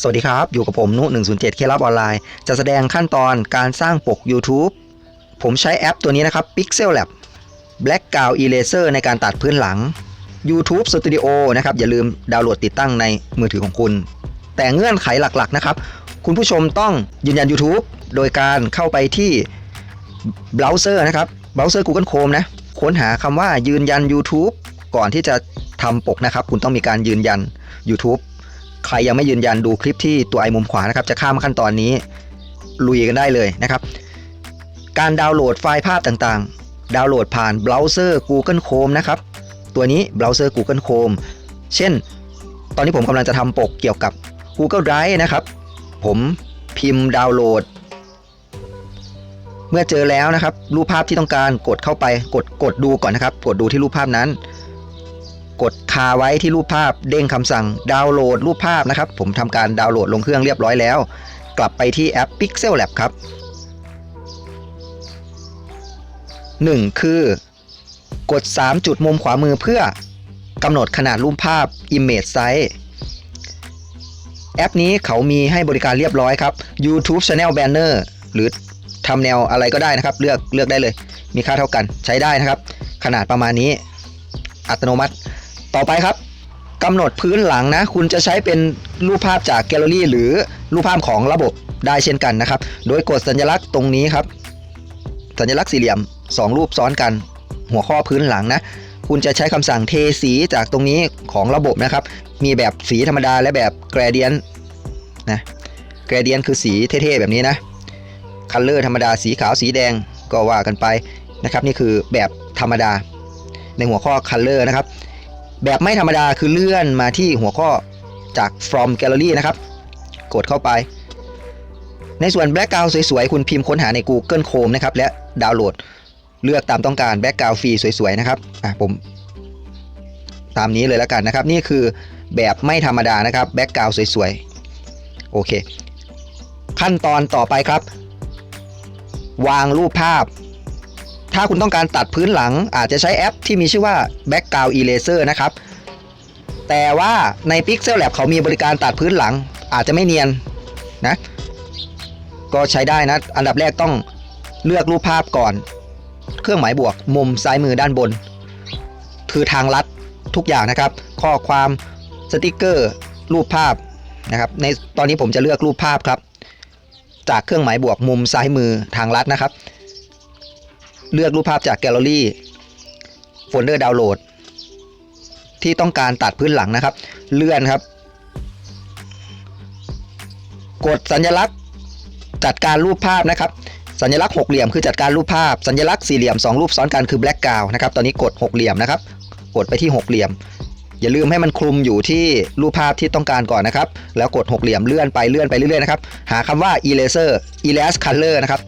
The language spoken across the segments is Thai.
สวัสดีครับ อยู่กับผมนุ107 เคลับออนไลน์ จะแสดงขั้นตอนการสร้างปก YouTube ผมใช้แอปตัวนี้นะครับ Pixel Lab Background Eraser ในการตัดพื้นหลัง YouTube Studio นะครับ อย่าลืมดาวน์โหลดติดตั้งในมือถือของคุณ แต่เงื่อนไขหลักๆนะครับ คุณผู้ชมต้องยืนยัน YouTube โดยการเข้าไปที่เบราว์เซอร์นะครับเบราว์เซอร์ Google Chrome นะ ค้นหาคำว่ายืนยัน YouTube ก่อนที่จะทำปกนะครับ คุณต้องมีการยืนยัน YouTube ใครยังไม่ยืนยันดูคลิปที่ตัวไอมุมขวานะครับ จะข้ามขั้นตอนนี้ลุยกันได้เลยนะครับ การดาวน์โหลดไฟล์ภาพต่างๆ ดาวน์โหลดผ่านเบราว์เซอร์ Google Chrome นะครับ ตัวนี้เบราว์เซอร์ Google Chrome เช่น ตอนนี้ผมกำลังจะทำปกเกี่ยวกับ Google Drive นะครับ ผมพิมพ์ดาวน์โหลด เมื่อเจอแล้วนะครับ รูปภาพที่ต้องการกดเข้าไปกดกดดูก่อนนะครับ กดดูที่รูปภาพนั้น กดคาไว้ที่รูปภาพเด้งคำสั่งดาวน์โหลดรูปภาพนะครับ ผมทำการดาวน์โหลดลงเครื่องเรียบร้อยแล้ว กลับไปที่แอป Pixel Lab ครับ 1. คือ กด 3 จุดมุมขวามือเพื่อกำหนดขนาดรูปภาพ Image Size แอปนี้เขามีให้บริการเรียบร้อยครับ YouTube Channel Banner หรือทำแนวอะไรก็ได้นะครับ เลือกเลือกได้เลย มีค่าเท่ากันใช้ได้นะครับ ขนาดประมาณนี้ อัตโนมัติ ต่อไปครับกำหนดพื้นหลังนะ คุณจะใช้เป็นรูปภาพจากแกลเลอรี่ หรือรูปภาพของระบบได้เช่นกันนะครับ โดยกดสัญลักษณ์ตรงนี้ครับ สัญลักษณ์สี่เหลี่ยม 2 รูปซ้อนกัน หัวข้อพื้นหลังนะ คุณจะใช้คำสั่งเทสีจากตรงนี้ของระบบนะครับ มีแบบสีธรรมดาและแบบแกรเดียนนะแกรเดียนคือสีเท่ๆแบบนี้นะคัลเลอร์ธรรมดาสีขาวสีแดงก็ว่ากันไปนะครับ นี่คือแบบธรรมดา ในหัวข้อ color นะครับ แบบไม่ธรรมดาคือเลื่อนมาที่หัวข้อจาก from gallery นะครับ กดเข้าไป ในส่วน background สวยๆ คุณพิมพ์ค้นหาใน Google Chrome นะครับ และดาวน์โหลดเลือกตามต้องการ background ฟรีสวยๆ นะครับ อะผม ตามนี้เลยแล้วกันนะครับ นี่คือแบบไม่ธรรมดานะครับ background สวยๆ โอเค ขั้นตอนต่อไปครับ วางรูปภาพ ถ้าคุณต้องการตัดพื้นหลังอาจจะใช้แอปที่มีชื่อว่า Background Eraser นะครับ แต่ว่าใน Pixel Lab เขามีบริการตัดพื้นหลัง อาจจะไม่เนียนนะ ก็ใช้ได้นะ อันดับแรกต้องเลือกรูปภาพก่อน เครื่องหมายบวกมุมซ้ายมือด้านบน คือทางลัดทุกอย่างนะครับ ข้อความสติกเกอร์ รูปภาพนะครับ ในตอนนี้ผมจะเลือกรูปภาพครับ จากเครื่องหมายบวกมุมซ้ายมือทางลัดนะครับ เลือกรูปภาพจากแกลเลอรี่โฟลเดอร์ดาวน์โหลด ที่ต้องการตัดพื้นหลังนะครับ เลื่อนครับ กดสัญลักษณ์จัดการรูปภาพนะครับ สัญลักษณ์หกเหลี่ยมคือจัดการรูปภาพ สัญลักษณ์สี่เหลี่ยมสองรูปซ้อนกันคือ black ground นะครับตอนนี้กดหกเหลี่ยมนะครับ กดไปที่หกเหลี่ยม อย่าลืมให้มันคลุมอยู่ที่รูปภาพที่ต้องการก่อนนะครับ แล้วกดหกเหลี่ยมเลื่อนไปเลื่อนไปเรื่อยๆนะครับหาคำว่า eraser erase color นะครับ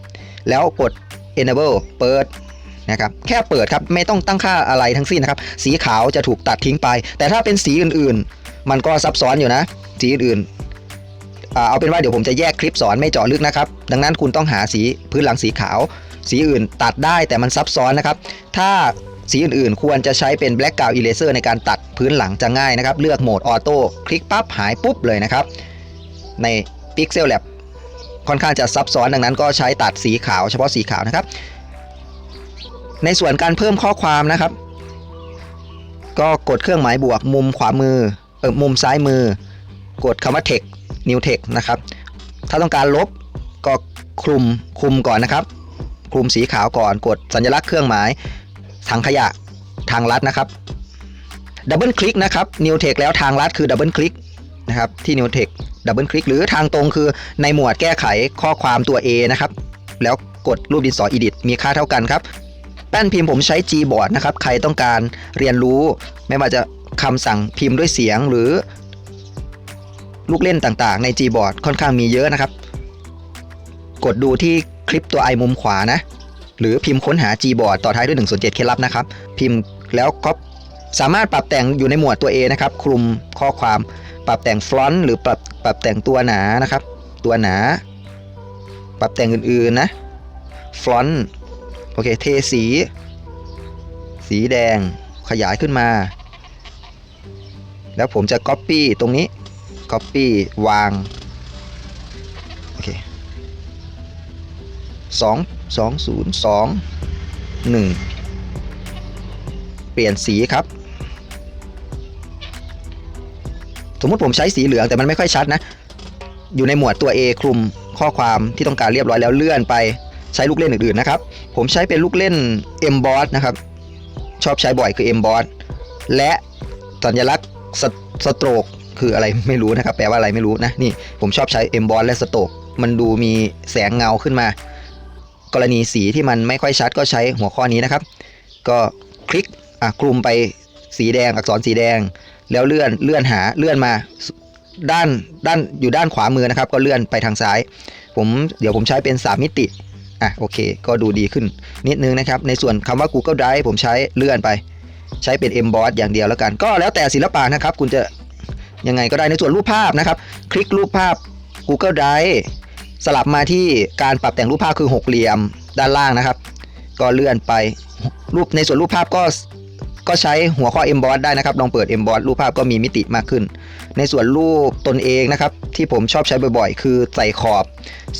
แล้วกด enable เปิดนะครับแค่เปิดครับไม่ต้องตั้งค่าอะไรทั้งสิ้นนะครับ สีขาวจะถูกตัดทิ้งไป แต่ถ้าเป็นสีอื่นๆ มันก็ซับซ้อนอยู่นะ สีอื่นๆเอาเป็นว่าเดี๋ยวผมจะแยกคลิปสอนไม่เจาะลึกนะครับ ดังนั้นคุณต้องหาสีพื้นหลังสีขาว สีอื่นตัดได้แต่มันซับซ้อนนะครับ ถ้าสีอื่นๆ ควรจะใช้เป็น Blackground Eraser ในการตัดพื้นหลังจะง่ายนะครับ เลือกโหมดออโต้คลิกปั๊บหายปุ๊บเลยนะครับ ใน Pixel Lab ค่อนข้างจะซับซ้อนดังนั้นก็ใช้ตัดสีขาวเฉพาะสีขาวนะครับ ในส่วนการเพิ่มข้อความนะครับ ก็กดเครื่องหมายบวกมุมขวามือเออมุมซ้ายมือ กดคำว่า text new text นะครับ ถ้าต้องการลบก็คลุมคลุมก่อนนะครับ คลุมสีขาวก่อน กดสัญลักษณ์เครื่องหมายถังขยะทางลัดนะครับดับเบิลคลิกนะครับ new text แล้วทางลัดคือดับเบิลคลิก นะครับที่ new text ดับเบิลคลิกหรือทางตรงคือในหมวดแก้ไขข้อความตัว A นะครับ แล้วกดรูปดินสอ edit มีค่าเท่ากันครับ แป้นพิมพ์ผมใช้ Gboard นะครับ ใครต้องการเรียนรู้ ไม่ว่าจะคำสั่งพิมพ์ด้วยเสียงหรือ ลูกเล่นต่างๆ ใน Gboard ค่อนข้างมีเยอะนะครับ กดดูที่คลิปตัวไอมุมขวานะ หรือพิมพ์ค้นหา Gboard ต่อท้ายด้วย1ส่วน7เคล็ดลับนะครับ พิมพ์แล้วก็สามารถปรับแต่งอยู่ในหมวดตัว A นะครับคลุมข้อความ ปรับแต่งฟลอนต์หรือปรับปรับแต่งตัวหนานะครับ ตัวหนา ปรับแต่งอื่นๆนะฟลอนต์โอเคเทสี สีแดงขยายขึ้นมา แล้วผมจะ Copy ตรงนี้ copy วางโอเคสองสองศูนย์สองหนึ่งเปลี่ยนสีครับ สมมติผมใช้สีเหลืองแต่มันไม่ค่อยชัดนะ อยู่ในหมวดตัว A คลุมข้อความที่ต้องการเรียบร้อยแล้วเลื่อนไปใช้ลูกเล่นอื่นๆนะครับ ผมใช้เป็นลูกเล่น M boss นะครับ ชอบใช้บ่อยคือ M boss และสัญลักษณ์สสโตรกคืออะไรไม่รู้นะครับ แปลว่าอะไรไม่รู้นะ นี่ผมชอบใช้ M boss และสโตรกมันดูมีแสงเงาขึ้นมา กรณีสีที่มันไม่ค่อยชัดก็ใช้หัวข้อนี้นะครับ ก็คลิกอะคลุมไปสีแดงอักษรสีแดง แล้วเลื่อนเลื่อนหาเลื่อนมาด้านด้านอยู่ด้านขวามือนะครับ ก็เลื่อนไปทางซ้าย ผมเดี๋ยวผมใช้เป็น 3 มิติอะโอเค ก็ดูดีขึ้นนิดนึงนะครับ ในส่วนคำว่า Google Drive ผมใช้เลื่อนไป ใช้เป็น Emboss อย่างเดียวแล้วกัน ก็แล้วแต่ศิลปะนะครับ คุณจะยังไงก็ได้ในส่วนรูปภาพนะครับ คลิกรูปภาพ Google Drive สลับมาที่การปรับแต่งรูปภาพคือหกเหลี่ยมด้านล่างนะครับ ก็เลื่อนไปรูปในส่วนรูปภาพก็ ก็ใช้หัวข้อ Emboss ได้นะครับ ลองเปิด Emboss รูปภาพก็มีมิติมากขึ้น ในส่วนรูปตนเองนะครับ ที่ผมชอบใช้บ่อยๆ คือใส่ขอบ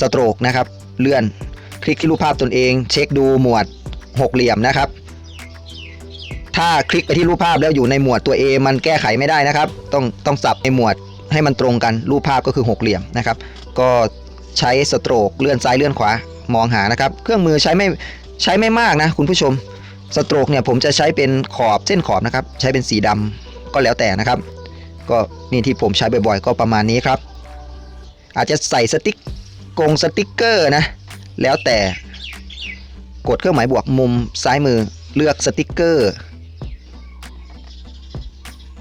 สโตรกนะครับ เลื่อน คลิกที่รูปภาพตนเอง เช็คดูหมวดหกเหลี่ยมนะครับ ถ้าคลิกไปที่รูปภาพแล้วอยู่ในหมวดตัว A มันแก้ไขไม่ได้นะครับ ต้องต้องสับในหมวดให้มันตรงกันรูปภาพก็คือหกเหลี่ยมนะครับ ก็ใช้สโตรกเลื่อนซ้ายเลื่อนขวามองหานะครับ เครื่องมือใช้ไม่ใช้ไม่มากนะคุณผู้ชม สโตรกเนี่ยผมจะใช้เป็นขอบเส้นขอบนะครับ ใช้เป็นสีดำก็แล้วแต่นะครับ ก็นี่ที่ผมใช้บ่อยๆ ก็ประมาณนี้ครับ อาจจะใส่สติ๊กกงสติ๊กเกอร์นะ แล้วแต่กดเครื่องหมายบวกมุมซ้ายมือเลือกสติ๊กเกอร์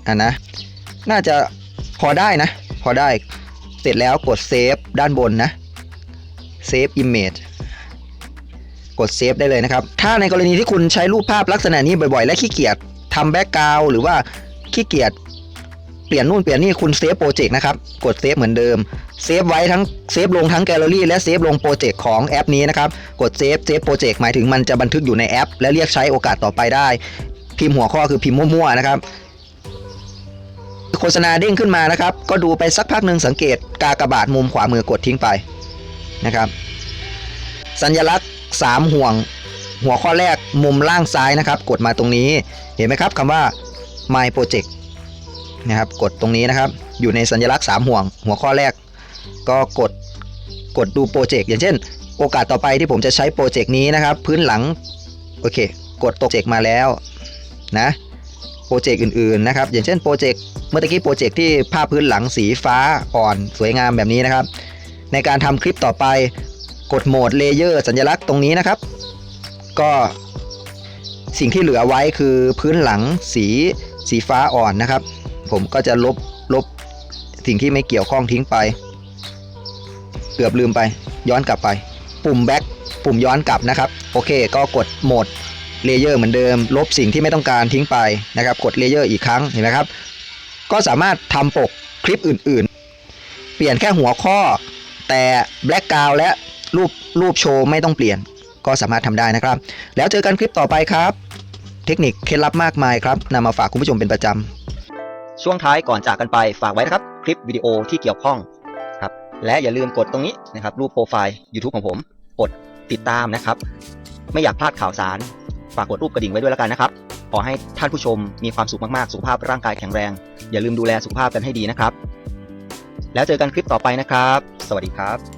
อะนะ น่าจะพอได้นะ พอได้เสร็จแล้วกดเซฟด้านบนนะเซฟอิมเมจ กดเซฟได้เลยนะครับ ถ้าในกรณีที่คุณใช้รูปภาพลักษณะนี้บ่อยๆ และขี้เกียจทำแบ็กกราวหรือว่าขี้เกียจเปลี่ยนนู่นเปลี่ยนนี่คุณเซฟโปรเจกต์นะครับ กดเซฟเหมือนเดิม เซฟไว้ทั้งเซฟลงทั้งแกลเลอรี่และเซฟลงโปรเจกต์ของแอปนี้นะครับ กดเซฟเซฟโปรเจกต์หมายถึงมันจะบันทึกอยู่ในแอป และเรียกใช้โอกาสต่อไปได้ พิมพ์หัวข้อคือพิมพ์มั่วๆนะครับ โฆษณาเด้งขึ้นมานะครับ ก็ดูไปสักพักหนึ่งสังเกตกากบาทมุมขวามือกดทิ้งไปนะครับ สัญลักษณ์ 3 ห่วง หัวข้อแรกมุมล่างซ้ายนะครับ กดมาตรงนี้เห็นไหมครับคำว่า my project นะครับกดตรงนี้นะครับ อยู่ในสัญลักษณ์ 3 ห่วง หัวข้อแรก ก็กดกดดูโปรเจกต์อย่างเช่น โอกาสต่อไปที่ผมจะใช้โปรเจกต์นี้นะครับ พื้นหลัง โอเค กดตกเจกต์มาแล้วนะโปรเจกต์อื่นๆนะครับ อย่างเช่นโปรเจกต์เมื่อกี้โปรเจกต์ที่ภาพพื้นหลังสีฟ้าอ่อนสวยงามแบบนี้นะครับ ในการทำคลิปต่อไป กดโหมดเลเยอร์สัญลักษณ์ตรงนี้นะครับ ก็สิ่งที่เหลือไว้คือพื้นหลังสีสีฟ้าอ่อนนะครับ ผมก็จะลบลบสิ่งที่ไม่เกี่ยวข้องทิ้งไป เกือบลืมไป ย้อนกลับไป ปุ่มแบ็คปุ่มย้อนกลับนะครับ โอเค ก็กดโหมดเลเยอร์เหมือนเดิม ลบสิ่งที่ไม่ต้องการทิ้งไปนะครับ กดเลเยอร์อีกครั้งเห็นไหมครับ ก็สามารถทำปกคลิปอื่น ๆ เปลี่ยนแค่หัวข้อ แต่แบล็กกราวและ รูปรูปโชว์ไม่ต้องเปลี่ยน ก็สามารถทำได้นะครับ แล้วเจอกันคลิปต่อไปครับ เทคนิคเคล็ดลับมากมายครับนำมาฝากคุณผู้ชมเป็นประจำช่วงท้ายก่อนจากกันไปฝากไว้นะครับ คลิปวิดีโอที่เกี่ยวข้องครับและอย่าลืมกดตรงนี้นะครับรูปโปรไฟล์ YouTube ของผม กดติดตามนะครับ ไม่อยากพลาดข่าวสาร ฝากกดรูปกระดิ่งไว้ด้วยแล้วกันนะครับขอให้ท่านผู้ชมมีความสุขมากๆ สุขภาพร่างกายแข็งแรง อย่าลืมดูแลสุขภาพกันให้ดีนะครับ แล้วเจอกันคลิปต่อไปนะครับ สวัสดีครับ